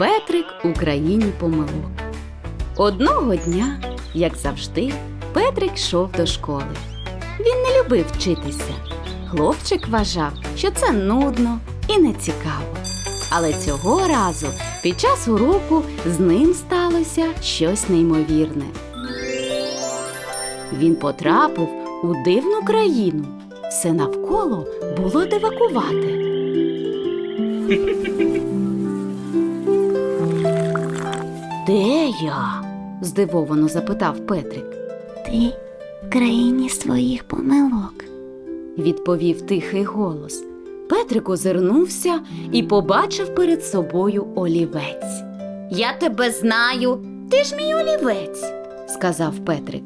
Петрик у країні помилок. Одного дня, як завжди, Петрик йшов до школи. Він не любив вчитися. Хлопчик вважав, що це нудно і нецікаво. Але цього разу під час уроку з ним сталося щось неймовірне. Він потрапив у дивну країну. Все навколо було дивакувати. Де я? здивовано запитав Петрик. Ти в країні своїх помилок. відповів тихий голос. Петрик озирнувся і побачив перед собою олівець. Я тебе знаю, ти ж мій олівець, сказав Петрик.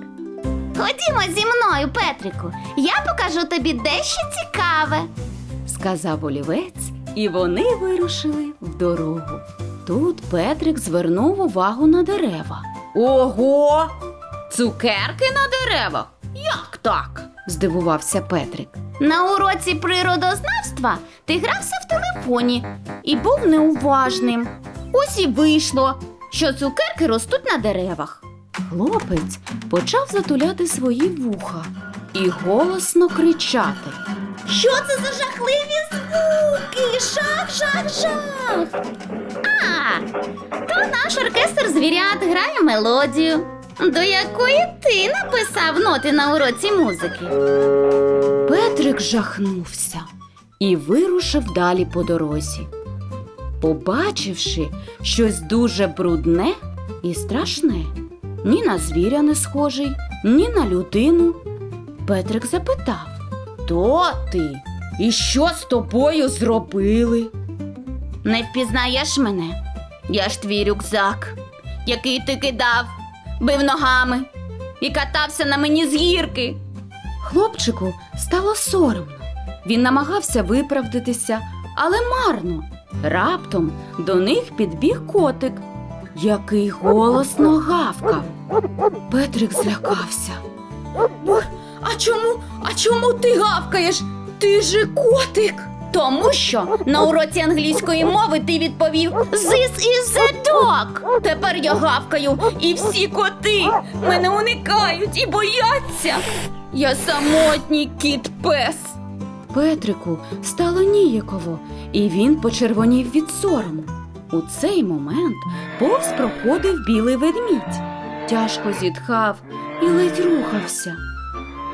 Ходімо зі мною, Петрику. Я покажу тобі дещо цікаве. сказав олівець, і вони вирушили в дорогу. Тут Петрик звернув увагу на дерева. Ого! Цукерки на деревах? Як так? здивувався Петрик. На уроці природознавства ти грався в телефоні і був неуважним. Ось і вийшло, що цукерки ростуть на деревах. Хлопець почав затуляти свої вуха і голосно кричати. Що це за жахливі звуки? Жах, жах, жах. А, то наш оркестр звірят грає мелодію, до якої ти написав ноти на уроці музики. Петрик жахнувся і вирушив далі по дорозі. Побачивши щось дуже брудне і страшне, ні на звіря не схожий, ні на людину. Петрик запитав Хто ти? І що з тобою зробили? Не впізнаєш мене? Я ж твій рюкзак, який ти кидав, бив ногами і катався на мені з гірки. Хлопчику стало соромно. Він намагався виправдатися, але марно. Раптом до них підбіг котик, який голосно гавкав. Петрик злякався. А чому? А чому ти гавкаєш? Ти же котик. Тому що на уроці англійської мови ти відповів «This is the dog». Тепер я гавкаю, і всі коти мене уникають і бояться. Я самотній кіт пес. Петрику стало ніяково, і він почервонів від сорому. У цей момент повз проходив білий ведмідь. Тяжко зітхав і ледь рухався.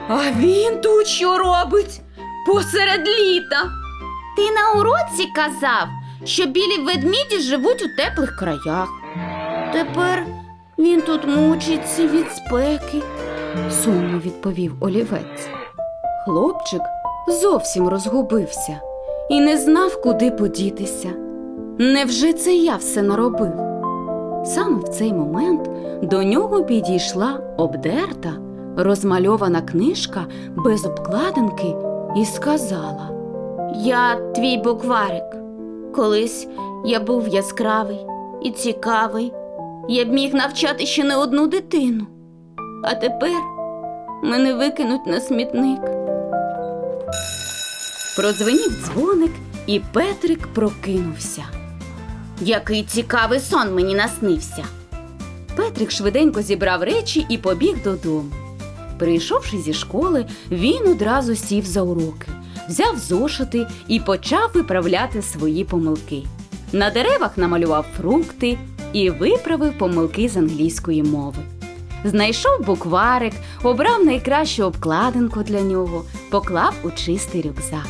А він тут що робить? Посеред літа. Ти на уроці казав, що білі ведміді живуть у теплих краях. Тепер він тут мучиться від спеки. сумно відповів олівець. Хлопчик зовсім розгубився і не знав, куди подітися. Невже це я все наробив? Саме в цей момент до нього підійшла обдерта, розмальована книжка без обкладинки і сказала. Я твій букварик. Колись я був яскравий і цікавий. Я б міг навчати ще не одну дитину. А тепер мене викинуть на смітник. Продзвенів дзвоник, і Петрик прокинувся. Який цікавий сон мені наснився. Петрик швиденько зібрав речі і побіг додому. Прийшовши зі школи, він одразу сів за уроки, взяв зошити і почав виправляти свої помилки. На деревах намалював фрукти і виправив помилки з англійської мови. Знайшов букварик, обрав найкращу обкладинку для нього, поклав у чистий рюкзак.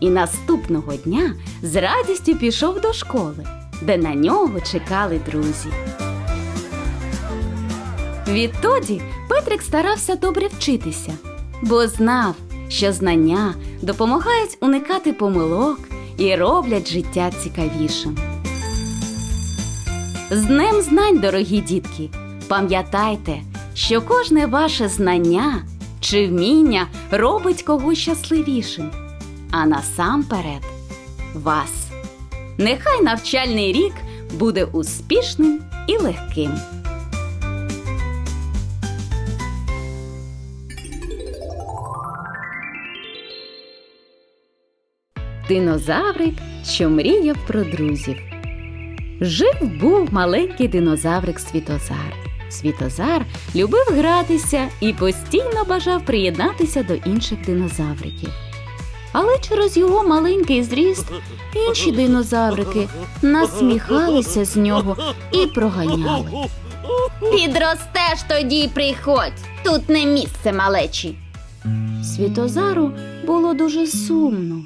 І наступного дня з радістю пішов до школи, де на нього чекали друзі. Відтоді Петрик старався добре вчитися, бо знав, що знання допомагають уникати помилок і роблять життя цікавішим. З Днем знань, дорогі дітки! Пам'ятайте, що кожне ваше знання чи вміння робить когось щасливішим, а насамперед вас. Нехай навчальний рік буде успішним і легким. Динозаврик, що мріяв про друзів. Жив був маленький динозаврик Світозар. Світозар любив гратися і постійно бажав приєднатися до інших динозавриків. Але через його маленький зріст інші динозаврики насміхалися з нього і проганяли. Підростеш тоді й приходь. Тут не місце малечі. Світозару було дуже сумно,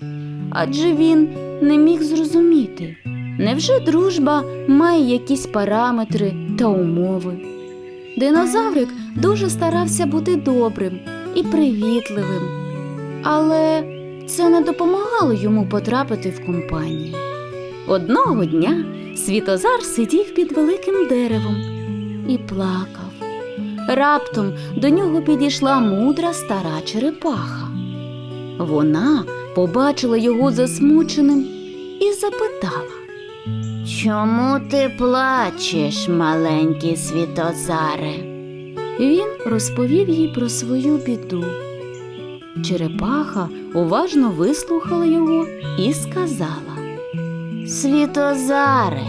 адже він не міг зрозуміти, невже дружба має якісь параметри та умови. Динозаврик дуже старався бути добрим і привітливим, але це не допомагало йому потрапити в компанію. Одного дня Світозар сидів під великим деревом і плакав. Раптом до нього підійшла мудра стара черепаха. Вона побачила його засмученим і запитала. Чому ти плачеш, маленький світозаре? Він розповів їй про свою біду. Черепаха уважно вислухала його і сказала. Світозаре,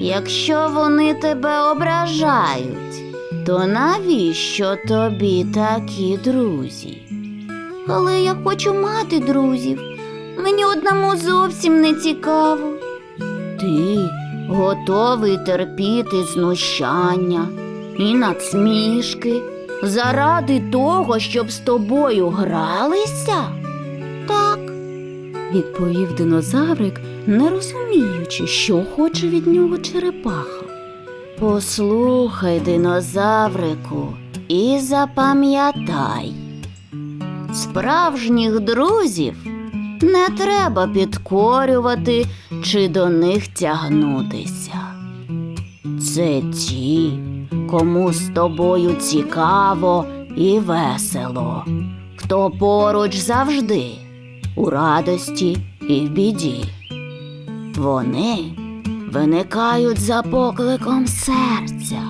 якщо вони тебе ображають, то навіщо тобі такі друзі? Але я хочу мати друзів. Мені одному зовсім не цікаво. Ти готовий терпіти знущання і надсмішки заради того, щоб з тобою гралися? Відповів динозаврик, не розуміючи, що хоче від нього черепаха. Послухай, динозаврику, і запам'ятай. Справжніх друзів не треба підкорювати чи до них тягнутися. Це ті, кому з тобою цікаво і весело, хто поруч завжди, у радості і в біді. Вони виникають за покликом серця,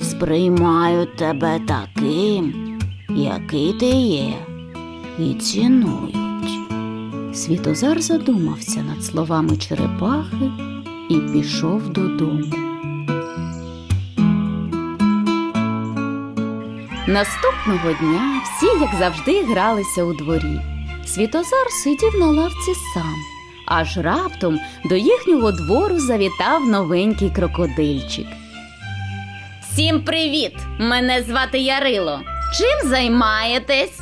сприймають тебе таким, який ти є, і цінують. Світозар задумався над словами черепахи і пішов додому. Наступного дня всі, як завжди, гралися у дворі. Світозар сидів на лавці сам, аж раптом до їхнього двору завітав новенький крокодильчик. Всім привіт! Мене звати Ярило. Чим займаєтесь?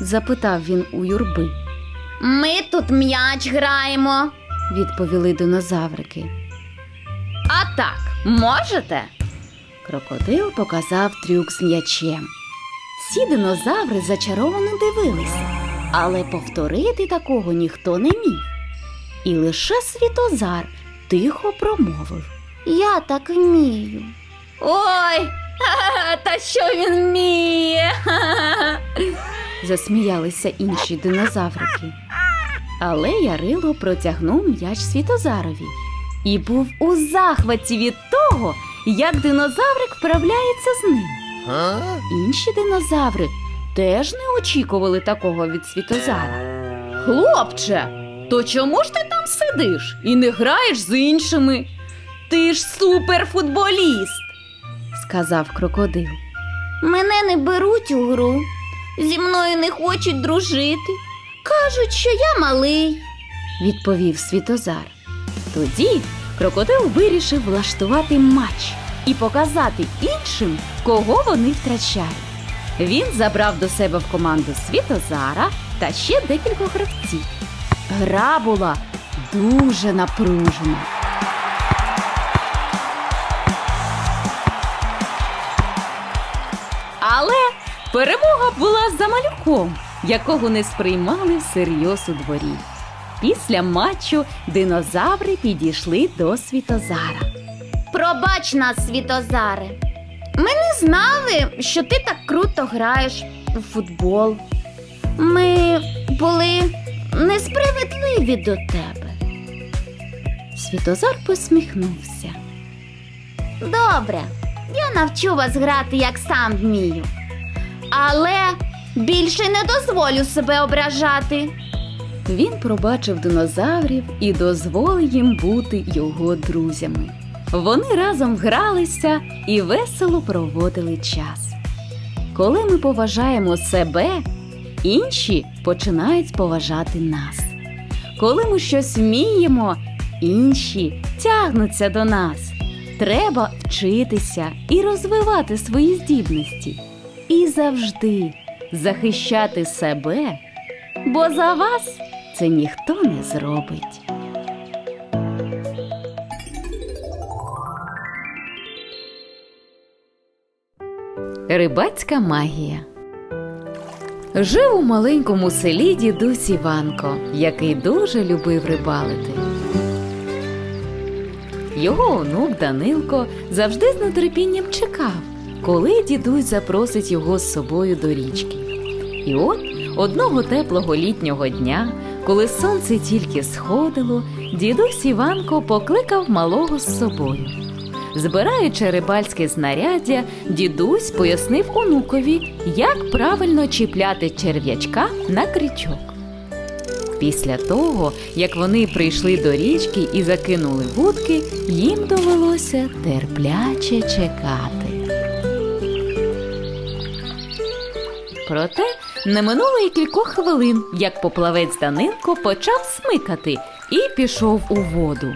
Запитав він у юрби. Ми тут м'яч граємо. Відповіли динозаврики. А так, можете? Крокодил показав трюк з м'ячем. Всі динозаври зачаровано дивилися, але повторити такого ніхто не міг. І лише світозар тихо промовив. Я так вмію. Ой, та що він вміє? Засміялися інші динозаврики. Але Ярило протягнув м'яч світозарові і був у захваті від того, як динозаврик вправляється з ним. Інші динозаври теж не очікували такого від Світозара. Хлопче, то чому ж ти там сидиш і не граєш з іншими? Ти ж суперфутболіст, сказав крокодил. Мене не беруть у гру. Зі мною не хочуть дружити. Кажуть, що я малий. відповів Світозар. Тоді крокодил вирішив влаштувати матч і показати іншим, кого вони втрачають. Він забрав до себе в команду Світозара та ще декількох гравців. Гра була дуже напружена. Але перемога була за малюком, якого не сприймали всерйоз у дворі. Після матчу динозаври підійшли до Світозара. Пробач нас, Світозаре. Ми не знали, що ти так круто граєш у футбол. Ми були несправедливі до тебе. Світозар посміхнувся. Добре, я навчу вас грати, як сам вмію. Але більше не дозволю себе ображати. він пробачив динозаврів і дозволив їм бути його друзями. Вони разом гралися і весело проводили час. Коли ми поважаємо себе, інші починають поважати нас. Коли ми щось вміємо, інші тягнуться до нас. Треба вчитися і розвивати свої здібності. І завжди захищати себе, бо за вас це ніхто не зробить. Рибацька магія. Жив у маленькому селі дідусь Іванко, який дуже любив рибалити. Його онук Данилко завжди з нетерпінням чекав, коли дідусь запросить його з собою до річки. І от одного теплого літнього дня, коли сонце тільки сходило, дідусь Іванко покликав малого з собою. Збираючи рибальське знаряддя, дідусь пояснив онукові, як правильно чіпляти черв'ячка на крючок. Після того, як вони прийшли до річки і закинули вудки, їм довелося терпляче чекати. Проте не минуло й кількох хвилин, як поплавець Данилко почав смикати і пішов у воду.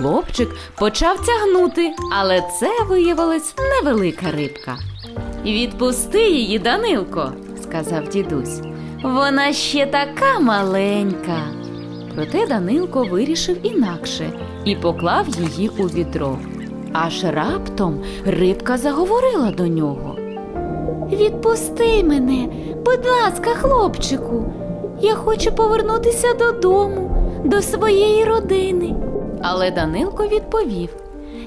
Хлопчик почав тягнути, але це виявилась невелика рибка. Відпусти її, Данилко, сказав дідусь. Вона ще така маленька. Проте Данилко вирішив інакше і поклав її у відро. Аж раптом рибка заговорила до нього. Відпусти мене, будь ласка, хлопчику. Я хочу повернутися додому, до своєї родини. Але Данилко відповів: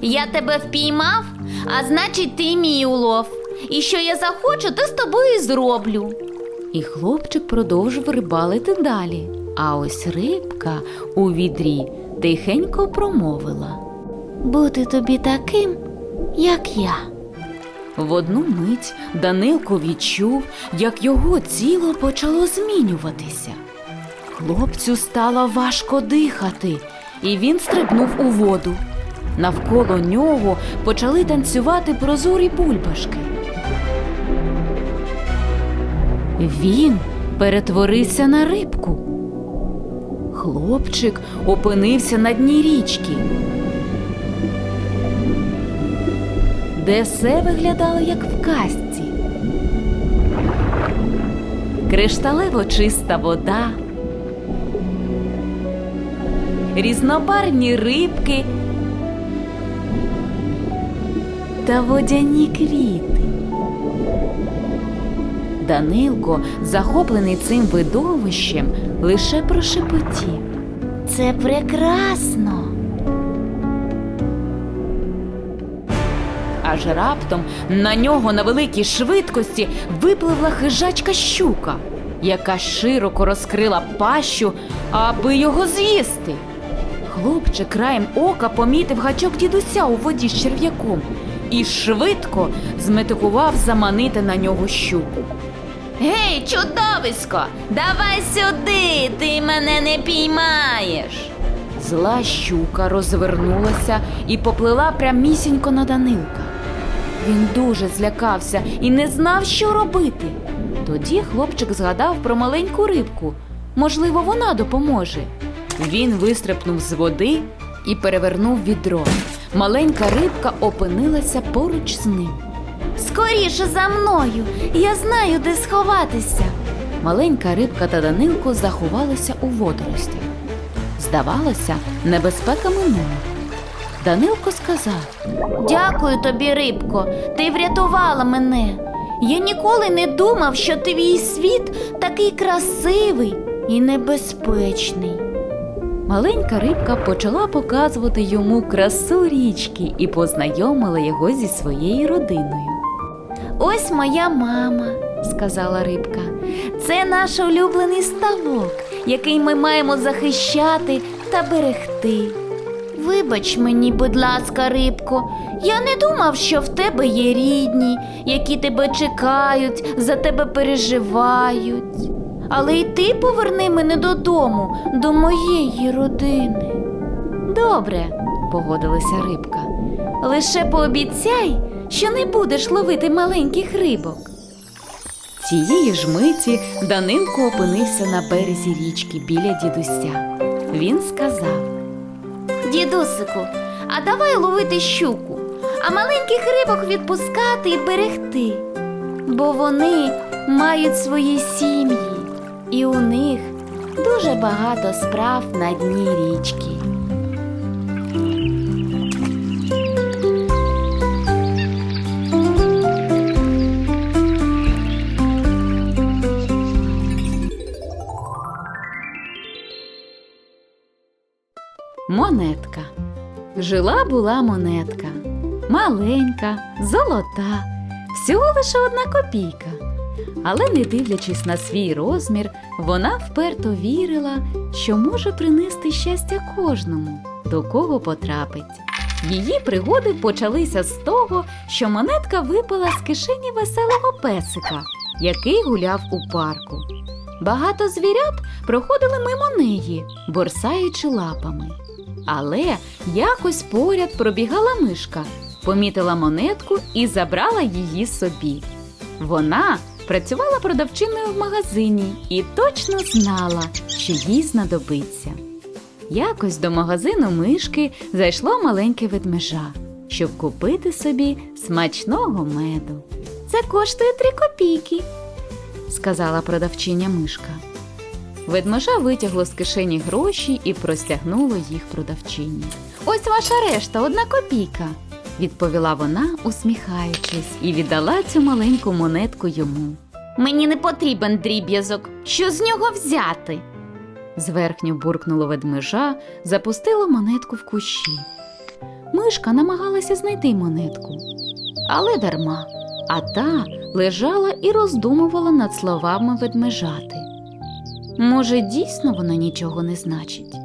Я тебе впіймав, а значить, ти мій улов. І що я захочу, то з тобою і зроблю. І хлопчик продовжив рибалити далі. А ось рибка у відрі тихенько промовила. Бути тобі таким, як я. В одну мить Данилко відчув, як його тіло почало змінюватися. Хлопцю стало важко дихати, і він стрибнув у воду. Навколо нього почали танцювати прозорі бульбашки. Він перетворився на рибку. Хлопчик опинився на дні річки, де все виглядало як в казці. Кришталево чиста вода, різнобарвні рибки та водяні квіти. Данилко, захоплений цим видовищем, лише прошепотів. Це прекрасно. Аж раптом на нього на великій швидкості випливла хижачка щука, яка широко розкрила пащу, аби його з'їсти. Хлопчик краєм ока помітив гачок дідуся у воді з черв'яком і швидко зметикував заманити на нього щуку. Гей, чудовисько, давай сюди, ти мене не піймаєш. Зла щука розвернулася і поплила прямісінько на Данилка. Він дуже злякався і не знав, що робити. Тоді хлопчик згадав про маленьку рибку. Можливо, вона допоможе. Він вистрипнув з води і перевернув відро. Маленька рибка опинилася поруч з ним. Скоріше за мною, я знаю, де сховатися. Маленька рибка та Данилко заховалися у водоростях. Здавалося, небезпека минула. Данилко сказав. Дякую тобі, рибко, ти врятувала мене. Я ніколи не думав, що твій світ такий красивий і небезпечний. Маленька рибка почала показувати йому красу річки і познайомила його зі своєю родиною. Ось моя мама, сказала рибка. Це наш улюблений ставок, який ми маємо захищати та берегти. Вибач мені, будь ласка, рибко, я не думав, що в тебе є рідні, які тебе чекають, за тебе переживають. Але й ти поверни мене додому, до моєї родини. Добре, погодилася рибка. Лише пообіцяй, що не будеш ловити маленьких рибок. Цієї ж миті Данилко опинився на березі річки біля дідуся. Він сказав: Дідусику, а давай ловити щуку, а маленьких рибок відпускати і берегти. Бо вони мають свої сім'ї, і у них дуже багато справ на дні річки. Монетка. Жила була монетка. Маленька, золота, всього лише одна копійка. Але, не дивлячись на свій розмір, вона вперто вірила, що може принести щастя кожному, до кого потрапить. Її пригоди почалися з того, що монетка випала з кишені веселого песика, який гуляв у парку. Багато звірят проходили мимо неї, борсаючи лапами. Але якось поряд пробігала мишка, помітила монетку і забрала її собі. Вона працювала продавчиною в магазині і точно знала, що їй знадобиться. Якось до магазину мишки зайшло маленьке ведмежа, щоб купити собі смачного меду. Це коштує три копійки, сказала продавчиня мишка. Ведмежа витягло з кишені гроші і простягнуло їх продавчині. Ось ваша решта, одна копійка, відповіла вона, усміхаючись, і віддала цю маленьку монетку йому. Мені не потрібен дріб'язок. Що з нього взяти? Зверхньо буркнуло ведмежа, запустило монетку в кущі. Мишка намагалася знайти монетку, але дарма, а та лежала і роздумувала над словами ведмежати. Може, дійсно вона нічого не значить.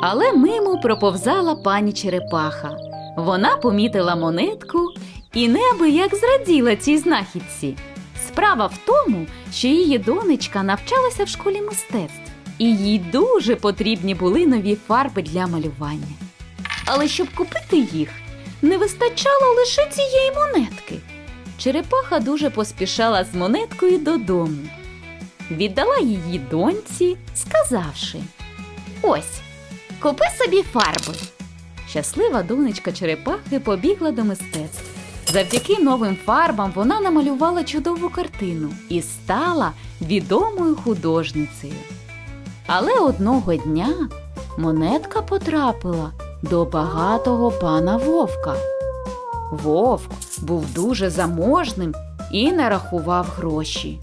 Але мимо проповзала пані Черепаха. Вона помітила монетку і неабияк зраділа цій знахідці. Справа в тому, що її донечка навчалася в школі мистецтв, і їй дуже потрібні були нові фарби для малювання. Але щоб купити їх, не вистачало лише цієї монетки. Черепаха дуже поспішала з монеткою додому. Віддала її доньці, сказавши: Ось, купи собі фарби. Щаслива донечка черепахи побігла до мистецтв. Завдяки новим фарбам вона намалювала чудову картину і стала відомою художницею. Але одного дня монетка потрапила до багатого пана вовка. Вовк був дуже заможним і не рахував гроші.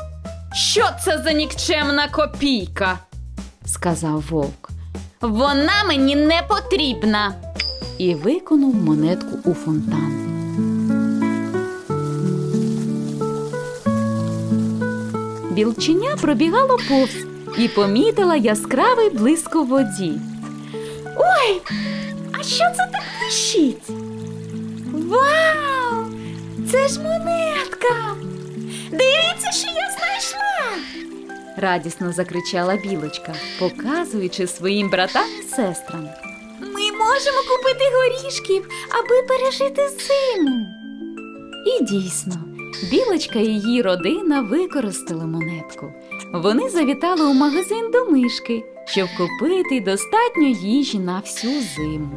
Що це за нікчемна копійка? сказав вовк. Вона мені не потрібна. І виконув монетку у фонтан. Білченя пробігало повз і помітила яскравий блиск у воді. Ой, а що це так блищить? Вау! Це ж монетка! Дивіться, що я знайшла! радісно закричала білочка, показуючи своїм братам і сестрам. Можемо купити горішків, аби пережити зиму. І дійсно, білочка і її родина використали монетку. Вони завітали у магазин до мишки, щоб купити достатньо їжі на всю зиму.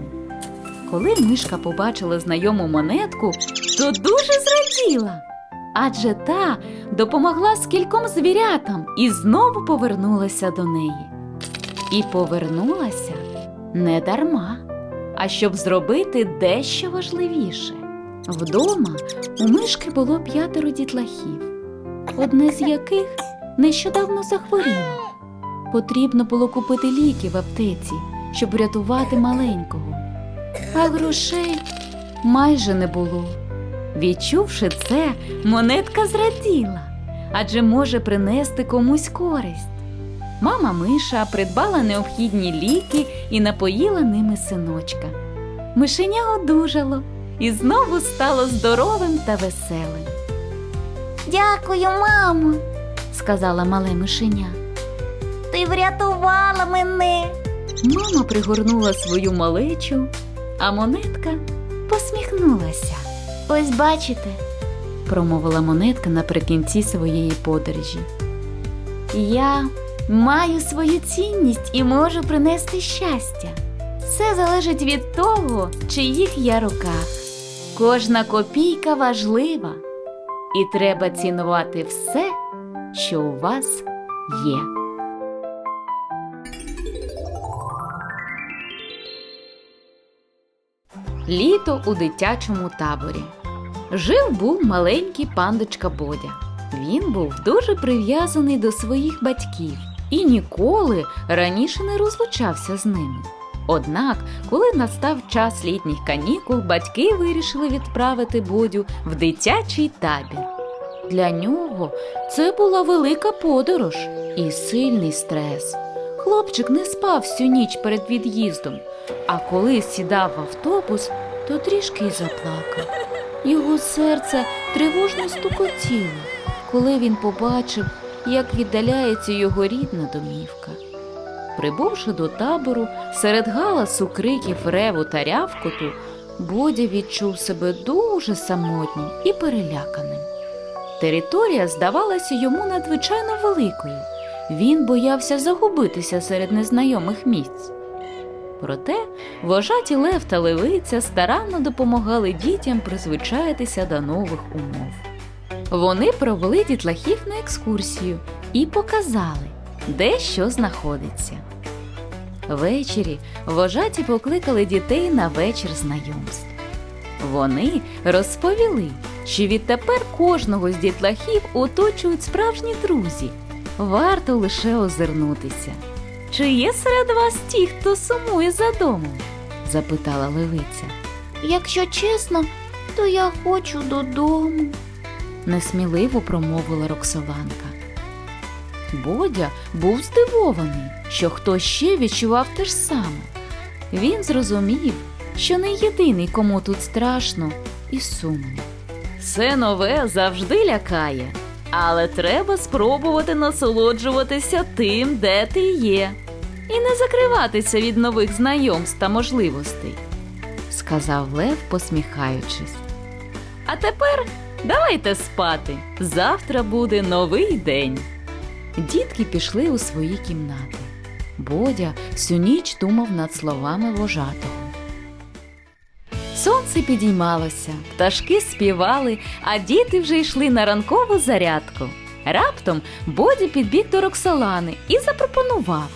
Коли мишка побачила знайому монетку, то дуже зраділа. Адже та допомогла скільком звірятам і знову повернулася до неї. І повернулася не дарма, а щоб зробити дещо важливіше. Вдома у мишки було п'ятеро дітлахів, одне з яких нещодавно захворіло. Потрібно було купити ліки в аптеці, щоб врятувати маленького. А грошей майже не було. Відчувши це, монетка зраділа, адже може принести комусь користь. Мама Миша придбала необхідні ліки і напоїла ними синочка. Мишеня одужало і знову стало здоровим та веселим, Дякую, мамо. сказала мале мишеня. Ти врятувала мене. Мама пригорнула свою малечу, а монетка посміхнулася. Ось бачите, Промовила монетка наприкінці своєї подорожі. я маю свою цінність і можу принести щастя. Все залежить від того, чиїх я руках. Кожна копійка важлива, і треба цінувати все, що у вас є. Літо у дитячому таборі. Жив був маленький пандочка Бодя. Він був дуже прив'язаний до своїх батьків і ніколи раніше не розлучався з ними. Однак, коли настав час літніх канікул, батьки вирішили відправити Бодю в дитячий табір. Для нього це була велика подорож і сильний стрес. Хлопчик не спав всю ніч перед від'їздом, а коли сідав в автобус, то трішки й заплакав. Його серце тривожно стукотіло, коли він побачив, як віддаляється його рідна домівка. Прибувши до табору, серед галасу криків реву та рявкоту, Бодя відчув себе дуже самотнім і переляканим. Територія здавалася йому надзвичайно великою. Він боявся загубитися серед незнайомих місць. Проте вожаті Лев та Левиця старанно допомагали дітям призвичаїтися до нових умов. Вони провели дітлахів на екскурсію і показали, де що знаходиться. Ввечері вожаті покликали дітей на вечір знайомств. Вони розповіли, що відтепер кожного з дітлахів оточують справжні друзі. Варто лише озирнутися. Чи є серед вас ті, хто сумує за домом? запитала левиця. Якщо чесно, то я хочу додому. Несміливо промовила Роксоланка. Бодя був здивований, що хтось ще відчував те ж саме. Він зрозумів, що не єдиний, кому тут страшно і сумно. Все нове завжди лякає, але треба спробувати насолоджуватися тим, де ти є, і не закриватися від нових знайомств та можливостей, сказав Лев, посміхаючись. А тепер давайте спати. Завтра буде новий день. Дітки пішли у свої кімнати. Бодя всю ніч думав над словами вожатого. Сонце підіймалося, пташки співали, а діти вже йшли на ранкову зарядку. Раптом Бодя підбіг до Роксолани і запропонував.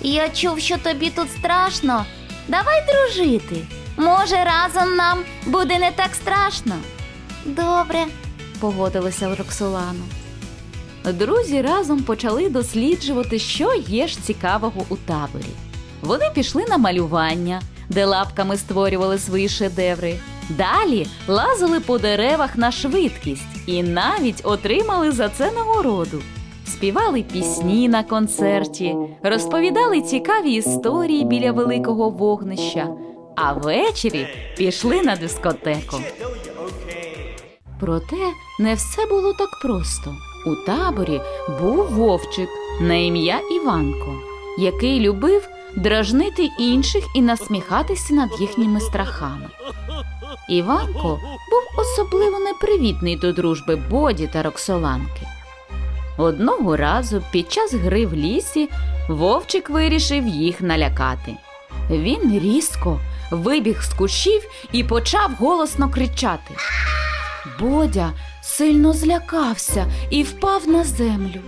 Я чув, що тобі тут страшно. Давай дружити. Може, разом нам буде не так страшно. Добре, погодилася Роксолана. Друзі разом почали досліджувати, що є ж цікавого у таборі. Вони пішли на малювання, де лапками створювали свої шедеври. Далі лазили по деревах на швидкість і навіть отримали за це нагороду. Співали пісні на концерті, розповідали цікаві історії біля великого вогнища, а ввечері пішли на дискотеку. Проте не все було так просто. У таборі був вовчик на ім'я Іванко, який любив дражнити інших і насміхатися над їхніми страхами. Іванко був особливо непривітний до дружби Боді та Роксоланки. Одного разу під час гри в лісі вовчик вирішив їх налякати. Він різко вибіг з кущів і почав голосно кричати. Бодя сильно злякався і впав на землю.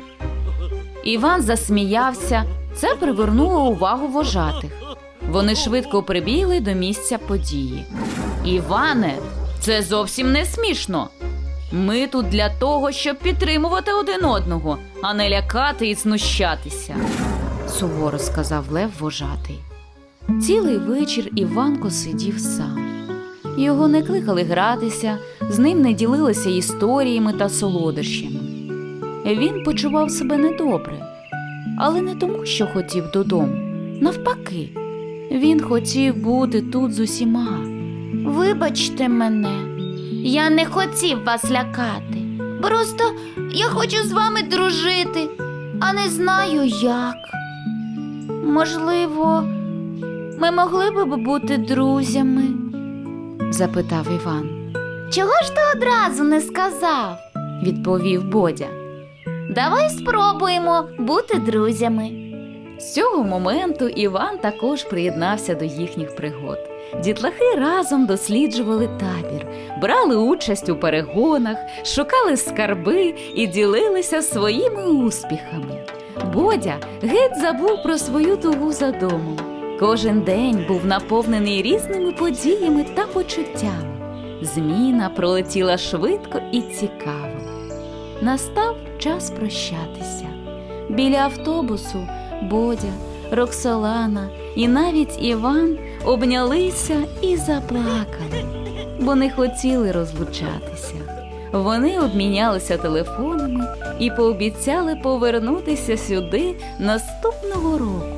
Іван засміявся. Це привернуло увагу вожатих. Вони швидко прибігли до місця події. Іване, це зовсім не смішно. Ми тут для того, щоб підтримувати один одного, а не лякати і знущатися, суворо сказав Лев вожатий. Цілий вечір Іванко сидів сам. Його не кликали гратися, з ним не ділилися історіями та солодощами. Він почував себе недобре, але не тому, що хотів додому. Навпаки, він хотів бути тут з усіма. вибачте мене. Я не хотів вас лякати. Просто я хочу з вами дружити. а не знаю як. Можливо, ми могли б бути друзями. Запитав Іван. Чого ж ти одразу не сказав? Відповів Бодя. Давай спробуємо бути друзями. З цього моменту Іван також приєднався до їхніх пригод. Дітлахи разом досліджували табір, брали участь у перегонах, шукали скарби і ділилися своїми успіхами. Бодя геть забув про свою тугу за домом. Кожен день був наповнений різними подіями та почуттями. Зміна пролетіла швидко і цікаво. Настав час прощатися. Біля автобусу Бодя, Роксолана і навіть Іван обнялися і заплакали, бо не хотіли розлучатися. Вони обмінялися телефонами і пообіцяли повернутися сюди наступного року,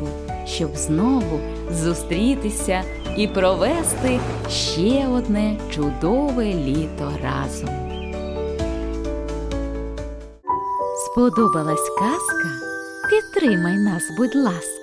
щоб знову зустрітися і провести ще одне чудове літо разом. Сподобалась казка? Підтримай нас, будь ласка.